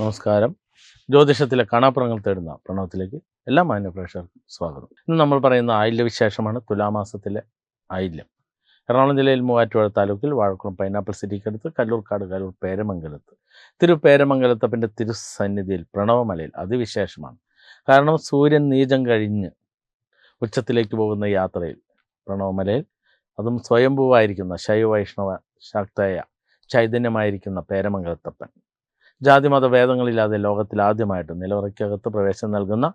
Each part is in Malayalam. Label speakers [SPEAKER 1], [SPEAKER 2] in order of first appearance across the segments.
[SPEAKER 1] നമസ്കാരം. ജ്യോതിഷത്തിലെ കാണാപ്പുറങ്ങൾ തേടുന്ന പ്രണവത്തിലേക്ക് എല്ലാ മാന്യ പ്രേക്ഷകർക്കും സ്വാഗതം. ഇന്ന് നമ്മൾ പറയുന്ന ആയില്യ വിശേഷമാണ് തുലാമാസത്തിലെ ആയില്യം. എറണാകുളം ജില്ലയിൽ മൂവാറ്റുപുഴ താലൂക്കിൽ വാഴക്കുളം പൈനാപ്പിൾ സിറ്റിക്കടുത്ത് കല്ലൂർക്കാട് കല്ലൂർ പേരമംഗലത്ത്. തിരു പേരമംഗലത്തപ്പന്റെ തിരുസന്നിധിയിൽ പ്രണവമലയിൽ അതിവിശേഷമാണ്. കാരണം സൂര്യൻ നീചം കഴിഞ്ഞ് ഉച്ചത്തിലേക്ക് പോകുന്ന യാത്രയിൽ പ്രണവമലയിൽ അതും സ്വയംഭൂവായിരിക്കുന്ന ശൈവ വൈഷ്ണവ ശക്തയ ചൈതന്യമായിരിക്കുന്ന പേരമംഗലത്തപ്പൻ. ജാതിമത ഭേദങ്ങളില്ലാതെ ലോകത്തിൽ ആദ്യമായിട്ട് നിലവറയ്ക്കകത്ത് പ്രവേശനം നൽകുന്ന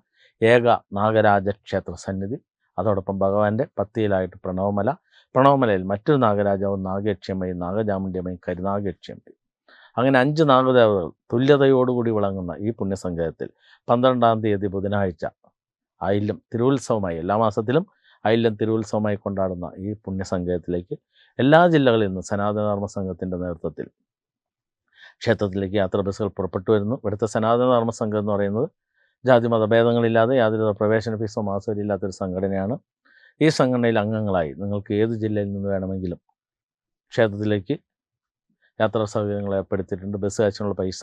[SPEAKER 1] ഏക നാഗരാജ ക്ഷേത്ര സന്നിധി. അതോടൊപ്പം ഭഗവാന്റെ പത്തിയിലായിട്ട് പ്രണവമല. പ്രണവമലയിൽ മറ്റൊരു നാഗരാജാവും നാഗേക്ഷ്യമ്മയും നാഗചാമുണ്ഡിയമ്മയും കരുനാഗേക്ഷ്യമ്മയും അങ്ങനെ അഞ്ച് നാഗദേവതകൾ തുല്യതയോടുകൂടി വിളങ്ങുന്ന ഈ പുണ്യസങ്കേതത്തിൽ പന്ത്രണ്ടാം തീയതി ബുധനാഴ്ച ആയില്യം തിരുവുത്സവമായി എല്ലാ മാസത്തിലും ആയില്യം തിരുവുത്സവമായി കൊണ്ടാടുന്ന ഈ പുണ്യസങ്കേതത്തിലേക്ക് എല്ലാ ജില്ലകളിൽ നിന്നും സനാതനധർമ്മ സംഘത്തിന്റെ നേതൃത്വത്തിൽ ക്ഷേത്രത്തിലേക്ക് യാത്രാ ബസ്സുകൾ പുറപ്പെട്ടു വരുന്നു. ഇവിടുത്തെ സനാതന ധർമ്മ സംഘം എന്ന് പറയുന്നത് ജാതി മതഭേദങ്ങളില്ലാതെ യാതൊരു പ്രവേശന ഫീസോ മാസവും ഇല്ലാത്തൊരു സംഘടനയാണ്. ഈ സംഘടനയിൽ അംഗങ്ങളായി നിങ്ങൾക്ക് ഏത് ജില്ലയിൽ നിന്ന് വേണമെങ്കിലും ക്ഷേത്രത്തിലേക്ക് യാത്രാ സൗകര്യങ്ങൾ ഏർപ്പെടുത്തിയിട്ടുണ്ട്. ബസ് കാശിനുള്ള പൈസ.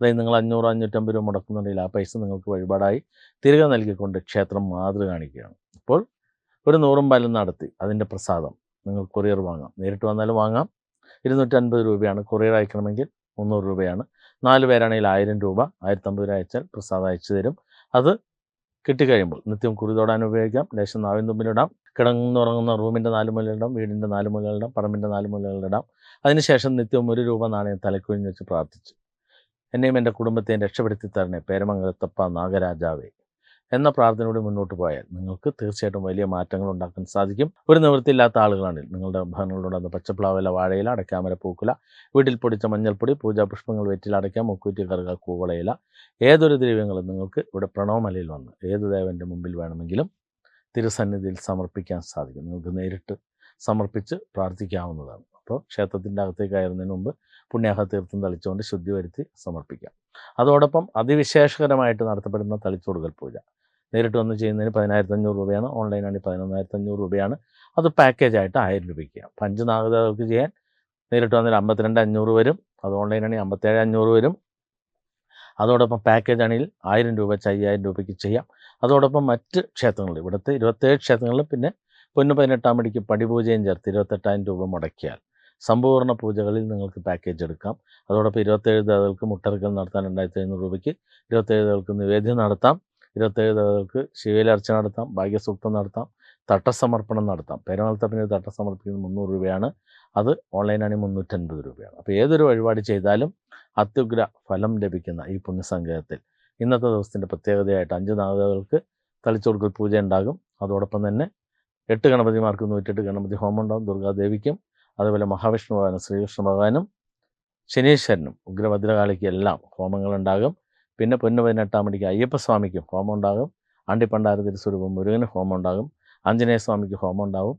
[SPEAKER 1] അതായത് നിങ്ങൾ അഞ്ഞൂറ് അഞ്ഞൂറ്റമ്പത് രൂപ മുടക്കുന്നുണ്ടെങ്കിൽ ആ പൈസ നിങ്ങൾക്ക് വഴിപാടായി തിരികെ നൽകിക്കൊണ്ട് ക്ഷേത്രം മാതൃ കാണിക്കുകയാണ്. ഇപ്പോൾ ഒരു നൂറും പാലും നടത്തി അതിന്റെ പ്രസാദം. നിങ്ങൾ കൊറിയർ വാങ്ങാം. നേരിട്ട് വന്നാലും വാങ്ങാം. ഇരുന്നൂറ്റൻപത് രൂപയാണ് കൊറിയർ അയക്കണമെങ്കിൽ മുന്നൂറ് രൂപയാണ്. നാല് പേരാണെങ്കിൽ ആയിരം രൂപ ആയിരത്തമ്പത് രൂപ അയച്ചാൽ പ്രസാദം അയച്ചു തരും. അത് കിട്ടിക്കഴിയുമ്പോൾ നിത്യം കുറി തൊടാൻ ഉപയോഗിക്കാം. ലേശം നാവിൻ തുമ്പിലിടാം. കിടന്നുറങ്ങുന്ന റൂമിന്റെ നാല് മൂലയിലിടാം വീടിന്റെ നാല് മൂലയിലിടാം പറമ്പിന്റെ നാല് മൂലയിലിടാം അതിനുശേഷം നിത്യവും ഒരു രൂപ നാണയം തലക്കുഴിഞ്ഞ് വെച്ച് പ്രാർത്ഥിച്ചു. എന്നെയും എന്റെ കുടുംബത്തെയും രക്ഷപ്പെടുത്തി തരണേ. പേരമംഗലത്തപ്പ നാഗരാജാവേ. എന്ന പ്രാർത്ഥനയോടെ മുന്നോട്ട് പോയാൽ നിങ്ങൾക്ക് തീർച്ചയായിട്ടും വലിയ മാറ്റങ്ങൾ ഉണ്ടാക്കാൻ സാധിക്കും. ഒരു നിവൃത്തിയില്ലാത്ത ആളുകളാണെങ്കിൽ നിങ്ങളുടെ ഭവനങ്ങളിലുണ്ടാകുന്ന പച്ചപ്ലാവില വാഴയില അടയ്ക്കാമര പൂക്കുല വീട്ടിൽ പൊടിച്ച മഞ്ഞൾപ്പൊടി പൂജാപുഷ്പങ്ങൾ വെറ്റിൽ അടയ്ക്കാം മുക്കൂറ്റി കറുക കൂവളയില ഏതൊരു ദ്രവ്യങ്ങളും നിങ്ങൾക്ക് ഇവിടെ പ്രണവമലയിൽ വന്ന് ഏത് ദേവന്റെ മുമ്പിൽ വേണമെങ്കിലും തിരുസന്നിധിയിൽ സമർപ്പിക്കാൻ സാധിക്കും. നിങ്ങൾക്ക് നേരിട്ട് സമർപ്പിച്ച് പ്രാർത്ഥിക്കാവുന്നതാണ്. അപ്പോൾ ക്ഷേത്രത്തിന്റെ അകത്തേക്ക് കയറുന്നതിന് മുമ്പ് പുണ്യാഹ തീർത്ഥം തളിച്ചുകൊണ്ട് ശുദ്ധി വരുത്തി സമർപ്പിക്കാം. അതോടൊപ്പം അതിവിശേഷകരമായിട്ട് നടത്തപ്പെടുന്ന തളിച്ചുകൊടുക്കൽ പൂജ. നേരിട്ട് വന്ന് ചെയ്യുന്നതിന് പതിനായിരത്തി അഞ്ഞൂറ് രൂപയാണ്. ഓൺലൈനാണെങ്കിൽ പതിനൊന്നായിരത്തി അഞ്ഞൂറ് രൂപയാണ്. അത് പാക്കേജ് ആയിട്ട് ആയിരം രൂപയ്ക്ക് പഞ്ചനാഗതർക്ക് ചെയ്യാൻ നേരിട്ട് വന്നതിൽ അമ്പത്തിരണ്ട് അഞ്ഞൂറ് വരും. അത് ഓൺലൈനാണെങ്കിൽ അമ്പത്തേഴ് അഞ്ഞൂറ് വരും. അതോടൊപ്പം പാക്കേജ് ആണെങ്കിൽ ആയിരം രൂപ വെച്ച് അയ്യായിരം രൂപയ്ക്ക് ചെയ്യാം. അതോടൊപ്പം മറ്റ് ക്ഷേത്രങ്ങളിൽ ഇവിടുത്തെ ഇരുപത്തേഴ് ക്ഷേത്രങ്ങളിൽ പിന്നെ പൊന്നു പതിനെട്ടാം മണിക്ക് പടിപൂജയും ചേർത്ത് ഇരുപത്തെട്ടായിരം രൂപ മുടക്കിയാൽ സമ്പൂർണ പൂജകളിൽ നിങ്ങൾക്ക് പാക്കേജ് എടുക്കാം. അതോടൊപ്പം ഇരുപത്തേഴ് ദേവതകൾക്ക് മുട്ടറുക്കൽ നടത്താൻ രണ്ടായിരത്തി എഴുന്നൂറ് രൂപയ്ക്ക് ഇരുപത്തേഴ് ദേവതകൾക്ക് നിവേദ്യം നടത്താം. ഇരുപത്തേഴ് ദേവതകൾക്ക് ശിവയിലർച്ചന നടത്താം ഭാഗ്യസൂക്തം നടത്താം തട്ടസമർപ്പണം നടത്താം. പേരമലത്തപ്പിന് തട്ട സമർപ്പിക്കുന്നത് മുന്നൂറ് രൂപയാണ്. അത് ഓൺലൈനാണെങ്കിൽ മുന്നൂറ്റൻപത് രൂപയാണ്. അപ്പോൾ ഏതൊരു വഴിപാട് ചെയ്താലും അത്യുഗ്ര ഫലം ലഭിക്കുന്ന ഈ പുണ്യസങ്കേതത്തിൽ ഇന്നത്തെ ദിവസത്തിന്റെ പ്രത്യേകതയായിട്ട് അഞ്ച് നാഗതകൾക്ക് തളിച്ചുകൊടുക്കൽ പൂജ ഉണ്ടാകും. അതോടൊപ്പം തന്നെ എട്ട് ഗണപതിമാർക്ക് നൂറ്റെട്ട് ഗണപതി ഹോമം ഉണ്ടാകും ദുർഗാദേവിക്കും അതുപോലെ മഹാവിഷ്ണു ഭഗവാനും ശ്രീകൃഷ്ണ ഭഗവാനും ശനീശ്വരനും ഉഗ്രഭദ്രകാളിക്കും എല്ലാം ഹോമങ്ങളുണ്ടാകും പിന്നെ പൊന്നു പതിനെട്ടാം മണിക്ക് അയ്യപ്പസ്വാമിക്കും ഹോമം ഉണ്ടാകും ആണ്ടിപ്പണ്ടാര തിരുസ്വരൂപം മുരുകന് ഹോമം ഉണ്ടാകും ആഞ്ജനേയ സ്വാമിക്ക് ഹോമം ഉണ്ടാകും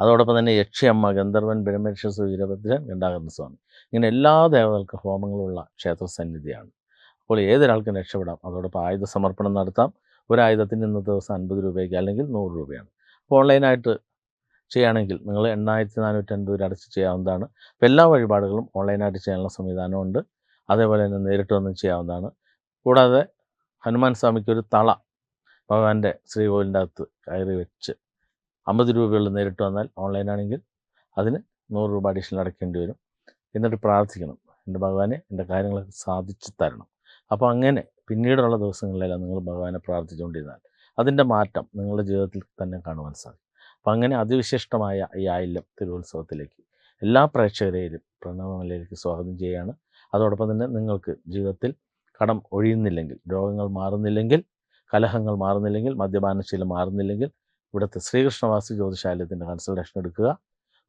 [SPEAKER 1] അതോടൊപ്പം തന്നെ യക്ഷിയമ്മ ഗന്ധർവൻ ബ്രഹ്മരക്ഷ വീരഭദ്രൻ ഗണ്ടാകരണ സ്വാമി ഇങ്ങനെ എല്ലാ ദേവതകൾക്കും ഹോമങ്ങളുള്ള ക്ഷേത്ര സന്നിധിയാണ് അപ്പോൾ ഏതൊരാൾക്കും രക്ഷപ്പെടാം. അതോടൊപ്പം ആയുധ സമർപ്പണം നടത്താം. ഒരു ആയുധത്തിന് ഇന്നത്തെ ദിവസം അൻപത് രൂപയ്ക്ക് അല്ലെങ്കിൽ നൂറ് രൂപയാണ്. അപ്പോൾ ഓൺലൈനായിട്ട് ചെയ്യുകയാണെങ്കിൽ നിങ്ങൾ എണ്ണായിരത്തി നാനൂറ്റി അൻപത് രൂപ അടച്ച് ചെയ്യാവുന്നതാണ്. അപ്പോൾ എല്ലാ വഴിപാടുകളും ഓൺലൈനായിട്ട് ചെയ്യാനുള്ള സംവിധാനമുണ്ട്. അതേപോലെ തന്നെ നേരിട്ട് വന്ന് ചെയ്യാവുന്നതാണ്. കൂടാതെ ഹനുമാൻ സ്വാമിക്ക് ഒരു തള ഭഗവാന്റെ ശ്രീകോവിലിന്റെ അകത്ത് കയറി വെച്ച് അമ്പത് രൂപയുള്ള നേരിട്ട് വന്നാൽ ഓൺലൈനാണെങ്കിൽ അതിന് നൂറ് രൂപ അഡീഷണൽ അടയ്ക്കേണ്ടി വരും. എന്നിട്ട് പ്രാർത്ഥിക്കണം. എന്റെ ഭഗവാനെ എന്റെ കാര്യങ്ങളൊക്കെ സാധിച്ചു തരണം. അപ്പോൾ അങ്ങനെ പിന്നീടുള്ള ദിവസങ്ങളിലെല്ലാം നിങ്ങൾ ഭഗവാനെ പ്രാർത്ഥിച്ചുകൊണ്ടിരുന്നാൽ അതിന്റെ മാറ്റം നിങ്ങളുടെ ജീവിതത്തിൽ തന്നെ കാണുവാൻ സാധിക്കും. അപ്പം അങ്ങനെ അതിവിശിഷ്ടമായ ഈ ആയില്യം തിരുവുത്സവത്തിലേക്ക് എല്ലാ പ്രേക്ഷകരെയും പ്രണവമലയിലേക്ക് സ്വാഗതം ചെയ്യുകയാണ്. അതോടൊപ്പം തന്നെ നിങ്ങൾക്ക് ജീവിതത്തിൽ കടം ഒഴിയുന്നില്ലെങ്കിൽ രോഗങ്ങൾ മാറുന്നില്ലെങ്കിൽ കലഹങ്ങൾ മാറുന്നില്ലെങ്കിൽ മദ്യപാനശീലം മാറുന്നില്ലെങ്കിൽ ഇവിടുത്തെ ശ്രീകൃഷ്ണവാസി ജ്യോതിശാലയത്തിന്റെ കൺസൾട്ടേഷൻ എടുക്കുക.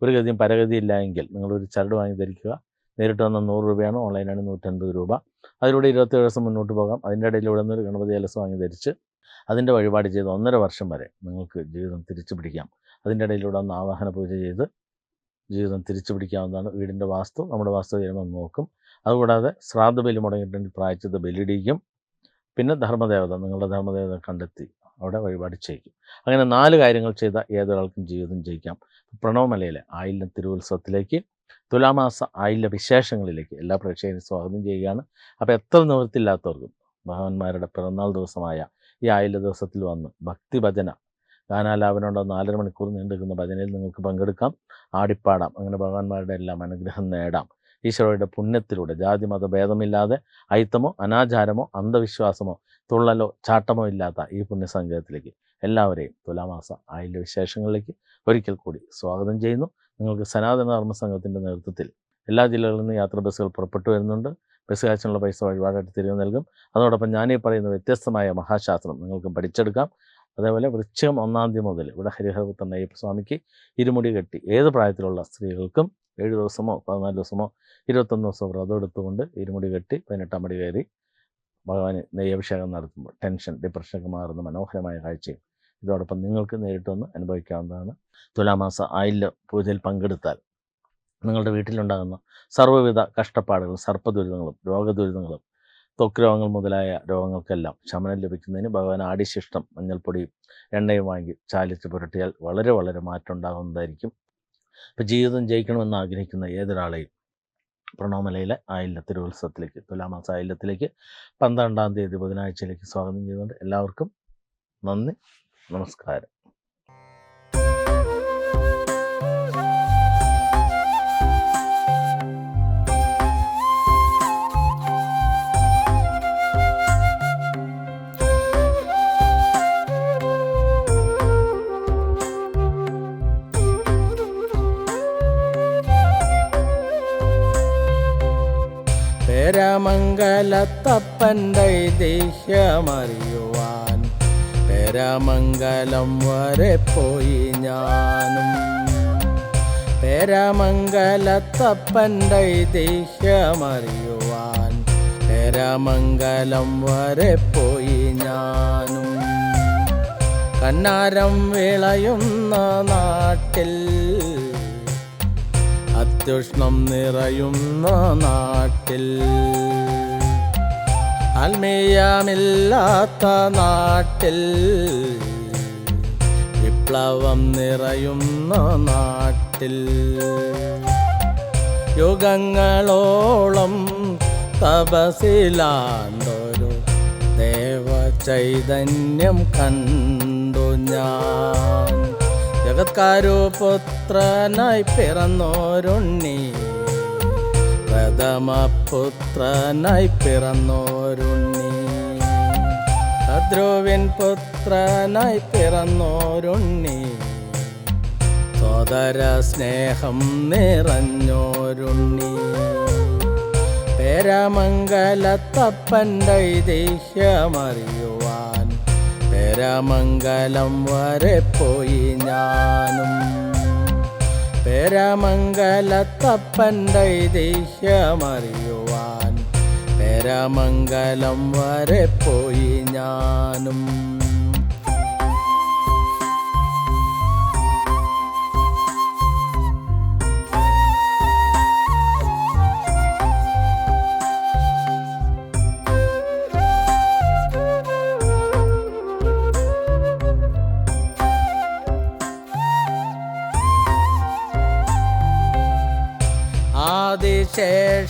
[SPEAKER 1] ഒരു ഗതിയും പരഗതിയില്ല എങ്കിൽ നിങ്ങളൊരു ചരട് വാങ്ങി ധരിക്കുക. നേരിട്ട് വന്ന നൂറ് രൂപയാണ്? ഓൺലൈനാണ് നൂറ്റൻപത് രൂപ. അതിലൂടെ ഇരുപത്തേഴ് ദിവസം മുന്നോട്ട് പോകാം. അതിന്റെ ഇടയിൽ ഇവിടെ നിന്ന് ഒരു ഗണപതി അലസ് വാങ്ങി ധരിച്ച് അതിന്റെ വഴിപാട് ചെയ്ത് ഒന്നര വർഷം വരെ നിങ്ങൾക്ക് ജീവിതം തിരിച്ചു പിടിക്കാം. അതിന്റെ ഇടയിലൂടെ ഒന്ന് ആവാഹന പൂജ ചെയ്ത് ജീവിതം തിരിച്ചു പിടിക്കാവുന്നതാണ് വീടിന്റെ വാസ്തു. നമ്മുടെ വാസ്തു ചെയ്യുമ്പോൾ നോക്കും. അതുകൂടാതെ ശ്രാദ്ധ ബലി മുടങ്ങിയിട്ടുണ്ടെങ്കിൽ പ്രായച്ചത് ബലിടിക്കും പിന്നെ ധർമ്മദേവത നിങ്ങളുടെ ധർമ്മദേവത കണ്ടെത്തി അവിടെ വഴിപാട് ചെയ്യിക്കും. അങ്ങനെ നാല് കാര്യങ്ങൾ ചെയ്ത ഏതൊരാൾക്കും ജീവിതം ജയിക്കാം. പ്രണവമലയിലെ ആയില്യം തിരുവുത്സവത്തിലേക്ക് തുലാമാസ ആയില്യ വിശേഷങ്ങളിലേക്ക് എല്ലാ പ്രേക്ഷകരെയും സ്വാഗതം ചെയ്യുകയാണ്. അപ്പോൾ എത്ര നിവൃത്തിയില്ലാത്തവർക്കും ഭഗവാന്മാരുടെ പിറന്നാൾ ദിവസമായ ഈ ആയില്യ ദിവസത്തിൽ വന്ന് ഭക്തിഭജന ഗാനാലാപനോട് നാലര മണിക്കൂർ നീണ്ടുനിൽക്കുന്ന ഭജനയിൽ നിങ്ങൾക്ക് പങ്കെടുക്കാം. ആടിപ്പാടാം. അങ്ങനെ ഭഗവാന്മാരുടെ എല്ലാം അനുഗ്രഹം നേടാം. ഈശ്വരയുടെ പുണ്യത്തിലൂടെ ജാതി മത ഭേദമില്ലാതെ അയിത്തമോ അനാചാരമോ അന്ധവിശ്വാസമോ തുള്ളലോ ചാട്ടമോ ഇല്ലാത്ത ഈ പുണ്യസങ്കേതത്തിലേക്ക് എല്ലാവരെയും തുലാമാസ ആയില്യ വിശേഷങ്ങളിലേക്ക് ഒരിക്കൽ കൂടി സ്വാഗതം ചെയ്യുന്നു. നിങ്ങൾക്ക് സനാതന ധർമ്മ സംഘത്തിന്റെ നേതൃത്വത്തിൽ എല്ലാ ജില്ലകളിൽ നിന്ന് യാത്രാ ബസ്സുകൾ പുറപ്പെട്ടു വരുന്നുണ്ട്. ബസ് കാശിനുള്ള പൈസ വഴിപാടായിട്ട് തിരികെ നൽകും. അതോടൊപ്പം ഞാനീ പറയുന്ന വ്യത്യസ്തമായ മഹാശാസ്ത്രം നിങ്ങൾക്ക് പഠിച്ചെടുക്കാം. അതേപോലെ വൃശ്ചികം ഒന്നാം തീയതി മുതൽ ഇവിടെ ഹരിഹരപുത്രൻ അയ്യപ്പ സ്വാമിക്ക് ഇരുമുടി കെട്ടി ഏത് പ്രായത്തിലുള്ള സ്ത്രീകൾക്കും ഏഴ് ദിവസമോ പതിനാല് ദിവസമോ ഇരുപത്തൊന്ന് ദിവസമോ വ്രതം എടുത്തുകൊണ്ട് ഇരുമുടി കെട്ടി പതിനെട്ടാം മടി കയറി ഭഗവാന് നെയ്യഭിഷേകം നടത്തുമ്പോൾ ടെൻഷൻ ഡിപ്രഷനൊക്കെ മാറുന്ന മനോഹരമായ കാഴ്ചയും. ഇതോടൊപ്പം നിങ്ങൾക്ക് നേരിട്ട് വന്ന് അനുഭവിക്കാവുന്നതാണ് തുലാമാസ ആയില്ല പൂജയിൽ പങ്കെടുത്താൽ നിങ്ങളുടെ വീട്ടിലുണ്ടാകുന്ന സർവവിധ കഷ്ടപ്പാടുകളും സർപ്പദുരിതങ്ങളും രോഗദുരിതങ്ങളും ത്വക്ക് രോഗങ്ങൾ മുതലായ രോഗങ്ങൾക്കെല്ലാം ശമനം ലഭിക്കുന്നതിന് ഭഗവാൻ ആടിശിഷ്ടം മഞ്ഞൾപ്പൊടിയും എണ്ണയും വാങ്ങി ചാലിച്ച് പുരട്ടിയാൽ വളരെ വളരെ മാറ്റം ഉണ്ടാകുന്നതായിരിക്കും. ഇപ്പം ജീവിതം ജയിക്കണമെന്ന് ആഗ്രഹിക്കുന്ന ഏതൊരാളെയും പ്രണോമലയിലെ ആയില്ല തിരുവത്സവത്തിലേക്ക് തുലാമാസ ആയില്യത്തിലേക്ക് പന്ത്രണ്ടാം തീയതി ബുധനാഴ്ചയിലേക്ക് സ്വാഗതം ചെയ്യുന്നുണ്ട്. എല്ലാവർക്കും നന്ദി നമസ്കാരം.
[SPEAKER 2] ദേഷ്യമറിയുവാൻ പേരമംഗലം വരെ പോയി ഞാനും. പരമംഗലത്തപ്പന്റെ ദേഷ്യമറിയുവാൻ പരമംഗലം വരെ പോയി ഞാനും. കണ്ണാരം വിളയുന്ന നാട്ടിൽ അത്യുഷ്ണം നിറയുന്ന നാട്ടിൽ ആത്മീയമില്ലാത്ത നാട്ടിൽ വിപ്ലവം നിറയുന്ന നാട്ടിൽ യുഗങ്ങളോളം തപസിലാണ്ടൊരു ദേവചൈതന്യം കണ്ടു ഞാൻ. ജഗത്കാരു പുത്രനായി പിറന്നോരുണ്ണി പ്രഥമ പുത്രനായി പിറന്നോരുണ്ണി. ധ്രുവിൻ പുത്രനായി പിറന്നോരുണ്ണി. സോദര സ്നേഹം നിറഞ്ഞോരുണ്ണി. പേരമംഗലത്തപ്പന്റെ ഐതിഹ്യമറിയുവാൻ പേരമംഗലം വരെ പോയി ഞാനും. പേരമംഗലത്തപ്പന്റെ ദേഷ്യമറിയുവാൻ പേരമംഗലം വരെ പോയി ഞാനും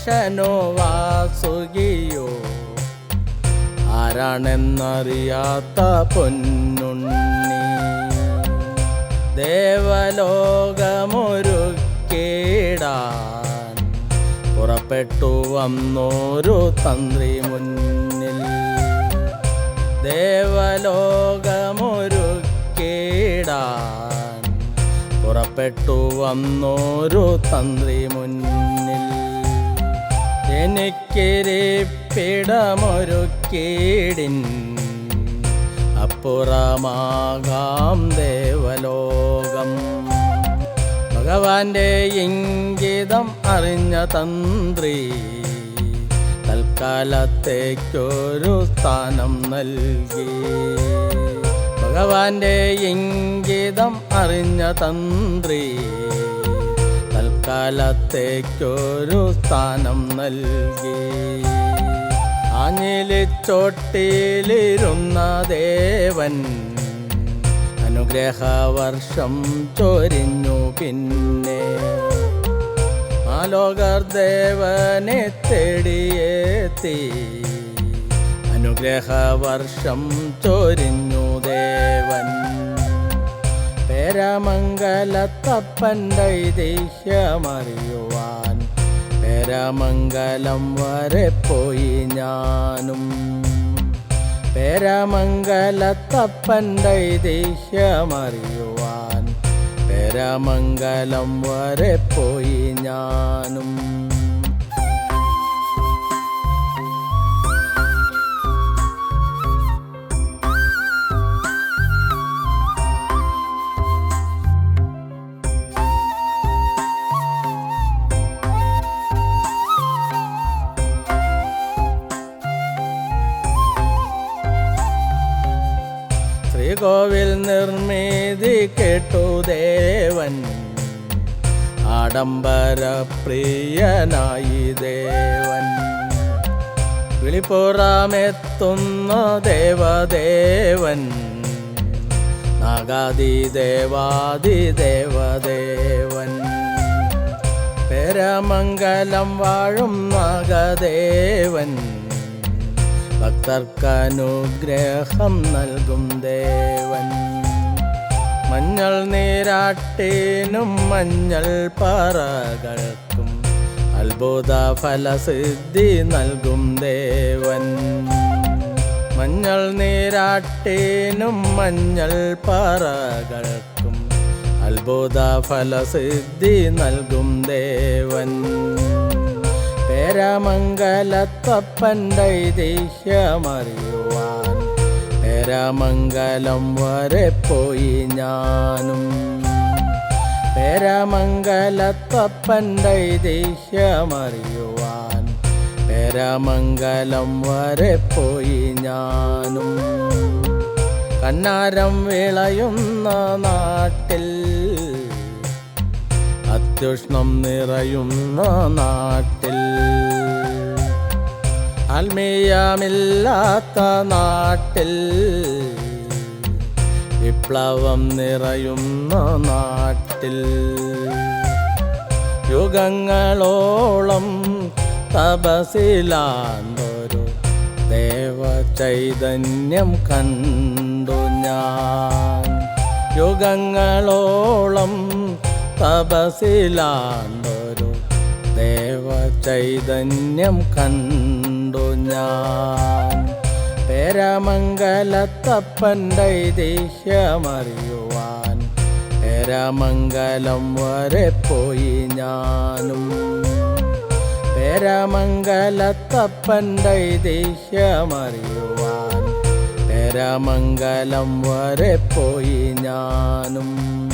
[SPEAKER 2] ആദിശേഷനോ വാസുകിയോ ആരാണെന്നറിയാത്ത പൊന്നുണ്ണി. ദേവലോകമൊരുക്കേടാൻ പുറപ്പെട്ടു വന്നോരു തന്ത്രി മുന്നിൽ. ദേവലോകമൊരുക്കേടാൻ പുറപ്പെട്ടു വന്നോരു തന്ത്രി മുന്നിൽ. എനിക്കിരിപ്പിടമൊരു കീടിൻ അപ്പുറമാകാം ദേവലോകം. ഭഗവാന്റെ ഇംഗിതം അറിഞ്ഞ തന്ത്രി തൽക്കാലത്തേക്കൊരു സ്ഥാനം നൽകി. ഭഗവാന്റെ ഇംഗിതം അറിഞ്ഞ തന്ത്രി തൽക്കാലത്തേക്കൊരു സ്ഥാനം നൽകി. അനിലിച്ചോട്ടിയിലിരുന്ന ദേവൻ അനുഗ്രഹവർഷം ചൊരിഞ്ഞു പിന്നെ. ആലോകർ ദേവനെ തേടിയെത്തി. അനുഗ്രഹവർഷം ചൊരിഞ്ഞു ദേവൻ. പേരമംഗലത്തപ്പന്റെ ഐതിഹ്യമറിയുവാൻ പേരമംഗലം വരെ പോയി ഞാനും. പേരമംഗലത്തപ്പന്റെ ഐതിഹ്യമറിയുവാൻ പേരമംഗലം വരെ പോയി ഞാനും. കേട്ടു ദേവൻ. ആഡംബര പ്രിയനായി ദേവൻ. വിളിപ്പുറമെത്തുന്ന ദേവദേവൻ. നാഗാദി ദേവാദി ദേവദേവൻ. പരമംഗലം വാഴും നാഗദേവൻ. ഭക്തർക്കനുഗ്രഹം നൽകും ദേവൻ. മഞ്ഞൾ നീരാട്ടേനും മഞ്ഞൾ പറകൾക്കും അത്ഭുത ഫലസിദ്ധി നൽകും ദേവൻ. മഞ്ഞൾ നീരാട്ടേനും മഞ്ഞൾ പറകൾക്കും അത്ഭുത ഫലസിദ്ധി നൽകും ദേവൻ. പേരമംഗലത്തപ്പന്റെ ഐതിഹ്യമറിയുവാൻ പേരമംഗലം വരെ പോയി ഞാനും. പേരാമംഗലത്തപ്പന്റെ ഐതിഹ്യമറിയുവാൻ പേരാമംഗലം വരെ പോയി ഞാനും. കണ്ണാരം വിളയുന്ന നാട്ടിൽ അത്യുഷ്ണം നിറയുന്ന നാട്ടിൽ ആത്മീയമില്ലാത്ത നാട്ടിൽ വിപ്ലവം നിറയുന്ന നാട്ടിൽ യുഗങ്ങളോളം തപസിലാണ്ടൊരു ദേവചൈതന്യം കണ്ടു ഞാൻ. യുഗങ്ങളോളം തപസിലാണ്ടൊരു ദേവചൈതന്യം കണ്ടു ഞാൻ. പേരമംഗലത്തപ്പന്റെ ഐതിഹ്യമറിയുവാൻ പേരമംഗലം വരെ പോയി ഞാനും. പേരമംഗലത്തപ്പന്റെ ഐതിഹ്യമറിയുവാൻ പേരമംഗലം വരെ പോയി ഞാനും.